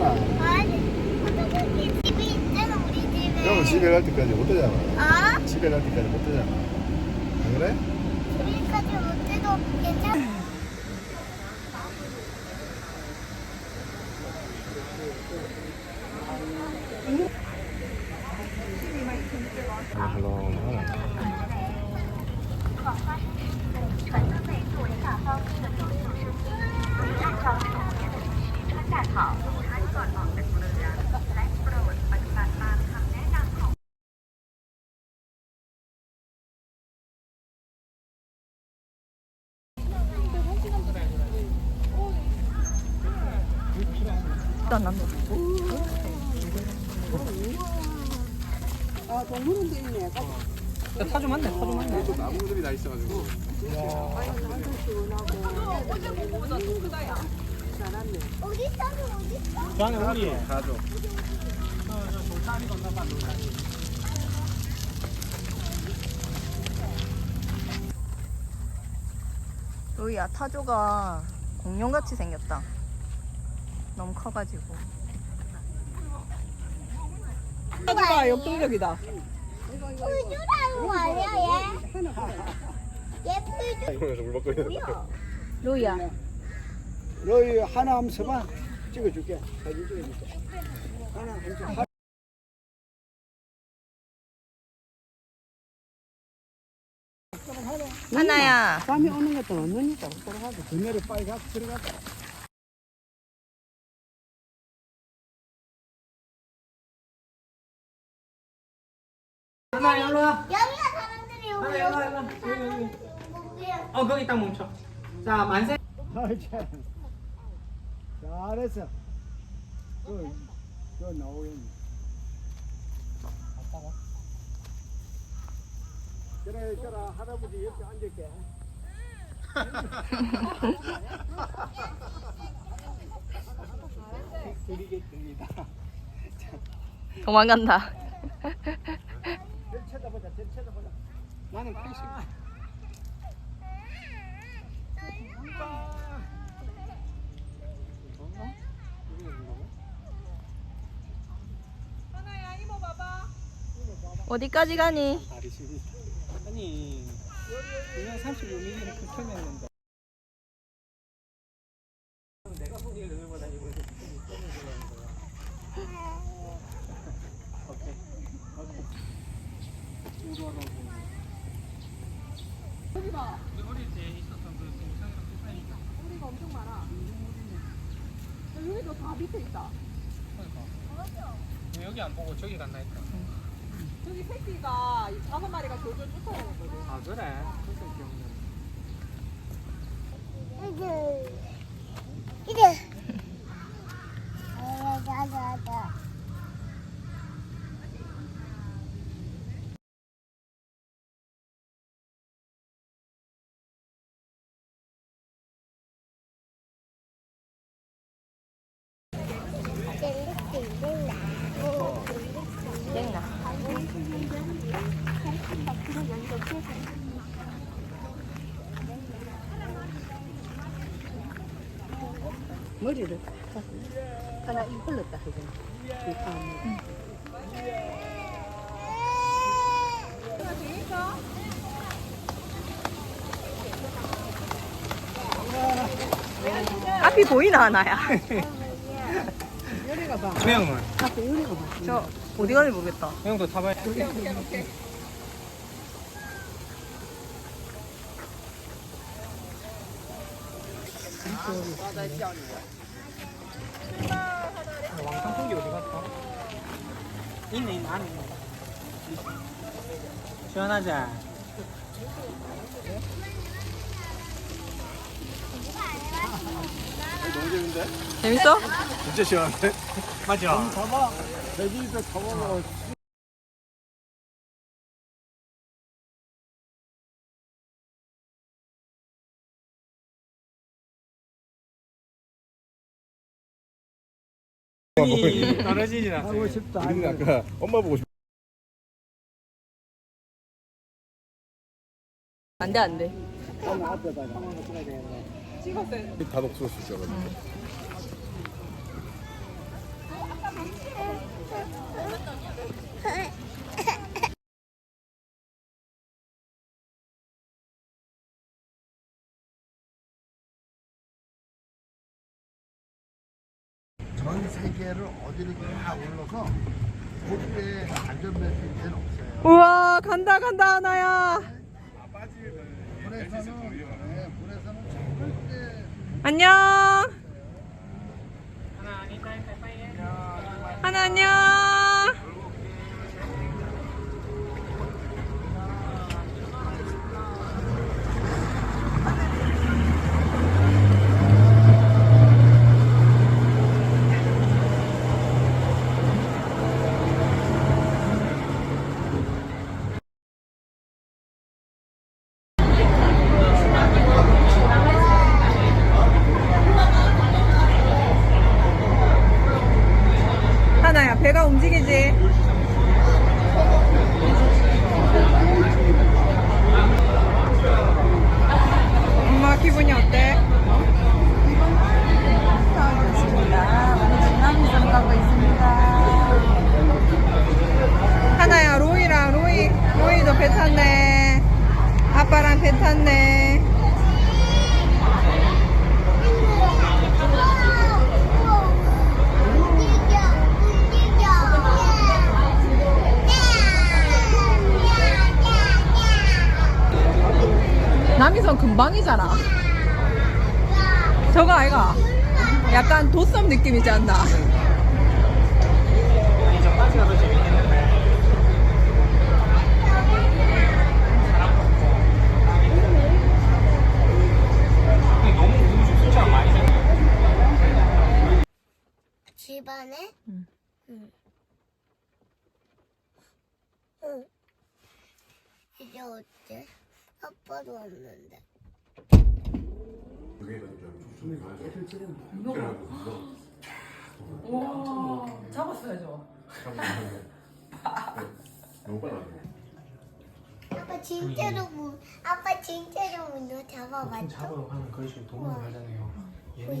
아니, 집이 있잖아, 우리 집에. 형 집에 갈 때까지 못 되잖아. 어? 집에 갈 때까지 못 되잖아. 안 그래? 집에까지 못 돼도 괜찮아. 일단 난 아, 동물원도 있네. 타조 맞네 타조 맞네 또 나무들이 다 있어가지고. 어디 있어? 어디 있어? 저 안에 우리 가죠. 로이야 타조가 공룡같이 생겼다 너무 커가지고 타조가 역동적이다 뿔주라는 거 아니야, 얘? 얘. 이러면서 물 먹고 있는 로이야 너희 하나 한번 서봐. 찍어줄게. 사진 찍어줄게. 하나, 한쪽. 하나야 밤에 오는 것도 없으니까 들어가고 그늘에 빨리 가서 들어가자. 하나 일로 와 여기가 사람들이 오고 하나 일로 와 일로 와 여기 여기 여기가 어 거기 딱 멈춰 자 만세. 잘했어. 그, 그 나오겠네. 그래, 그래, 할아버지 옆에 앉을게. 드리겠습니다. 도망간다 별 쳐다보자, 별 쳐다보자. 나는 80 어디까지 가니? 아니 그냥 35mm를 극혐했는데 내가 보기에 그거보다 이거 오케이 어릴 때 있었던 그 동상이랑 비슷하니까 우리가 엄청 많아 여기도 다 밑에 있다. 그러니까. 왜 여기 안 보고 저기 갔나 했다. 저기 새끼가 이 다섯 마리가 졸졸 쫓아오거든. 아 그래? 그래서 기억나 이제 이제 땡나 머리를 하나 이 흘렀다 그거. 이 땀. 앞이 보이나 하나야? 열이가 봐. 형은? 앞에 열이가 봐. 저 어디 가는지 모르겠다 형도 타봐야 왕창풍기 어디 갔어? 있네 있네 안에 있네 시원하지? 재밌는데? 재밌어? 진짜 시원한데? 맞아 봐봐. 돼지도 타보고 떨어지진 않아 하고 싶다. 우리는 아까 엄마 보고 싶 안돼 안돼 찍었어요. 다 녹슬었을 줄 알았는데. 전 세계를 어디를 다 올라서 그때 안전벨트 이제는 없어요. 우와 간다 간다 하나야. 물에서는 네, 물에서는 절대 안녕. 하나 안녕. 아빠랑 배 탔네. 남이선 금방이잖아. 저거 아이가? 약간 도썸 느낌 이지 않나? 집안에? 응. 응. 응. 이제 어때? 아빠도 왔는데. 잡았어야죠. 너무 빨라. 아빠 진짜로 문, 아빠 진짜로 문도 잡아봤어? 잡으러 가면 거의 지금 도움을 하잖아요. 얘는